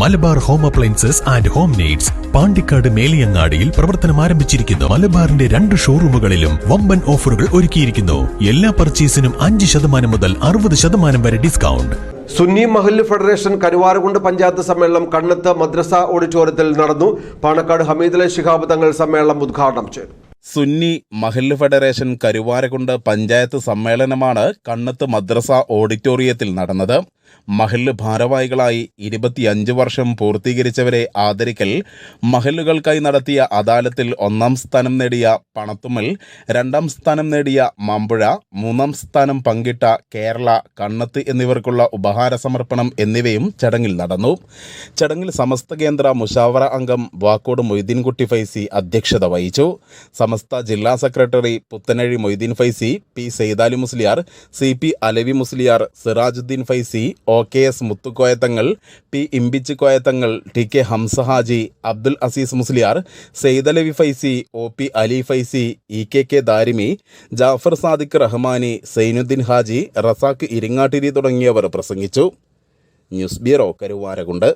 Malabar home appliances and home needs Pandikkad മേലിയങ്ങാടിയിൽ പ്രവർത്തനം ആരംഭിച്ചിരിക്കുന്നു. മലബാറിന്റെ രണ്ട് ഷോറൂമുകളിലും വമ്പൻ ഓഫറുകൾ ഒരുക്കിയിരിക്കുന്നു. എല്ലാ പർച്ചേസിനും അഞ്ച് ശതമാനം മുതൽ അറുപത് ശതമാനം വരെ ഡിസ്കൗണ്ട്. സുന്നി മഹല്ല് ഫെഡറേഷൻ കരുവാരകുണ്ട് പഞ്ചായത്ത് സമ്മേളനം കണ്ണത്ത് മദ്രസ ഓഡിറ്റോറിയത്തിൽ നടന്നു. പാണക്കാട് ഹമീദ് ശിഹാബ് തങ്ങൾ സമ്മേളനം ഉദ്ഘാടനം ചെയ്തു. സുന്നി മഹല്ല് ഫെഡറേഷൻ കരുവാരകുണ്ട് പഞ്ചായത്ത് സമ്മേളനമാണ് കണ്ണത്ത് മദ്രസ ഓഡിറ്റോറിയത്തിൽ നടന്നത്. മഹല്ല് ഭാരവാഹികളായി ഇരുപത്തിയഞ്ച് വർഷം പൂർത്തീകരിച്ചവരെ ആദരിക്കൽ മഹല്ലുകൾക്കായി നടത്തിയ അദാലത്തിൽ ഒന്നാം സ്ഥാനം നേടിയ പണത്തുമ്മൽ രണ്ടാം സ്ഥാനം നേടിയ മമ്പുഴ മൂന്നാം സ്ഥാനം പങ്കിട്ട കേരള കണ്ണത്ത് എന്നിവർക്കുള്ള ഉപഹാര സമർപ്പണം എന്നിവയും ചടങ്ങിൽ നടന്നു. ചടങ്ങിൽ സമസ്ത കേന്ദ്ര മുഷാവറ അംഗം വാക്കോട് മൊയ്തീൻകുട്ടി ഫൈസി അധ്യക്ഷത വഹിച്ചു. സമസ്ത ജില്ലാ secretary Puthanazhi Moideen Faizy P Saithali Musliyar C P Alavi Musliyar Sirajuddeen Faizy O K S Muthukoyathangal P Imbichi Koyathangal T K Hamzahaji Abdul Aziz Musliyar Saidalavi Faizy O P Ali Faizy E K K Darimi Jafar Sadiq Rahmani Sainuddeen Haji Razak Iringattiri തുടങ്ങിയവർ പ്രസംഗിച്ചു. News bureau Karuvarakundu.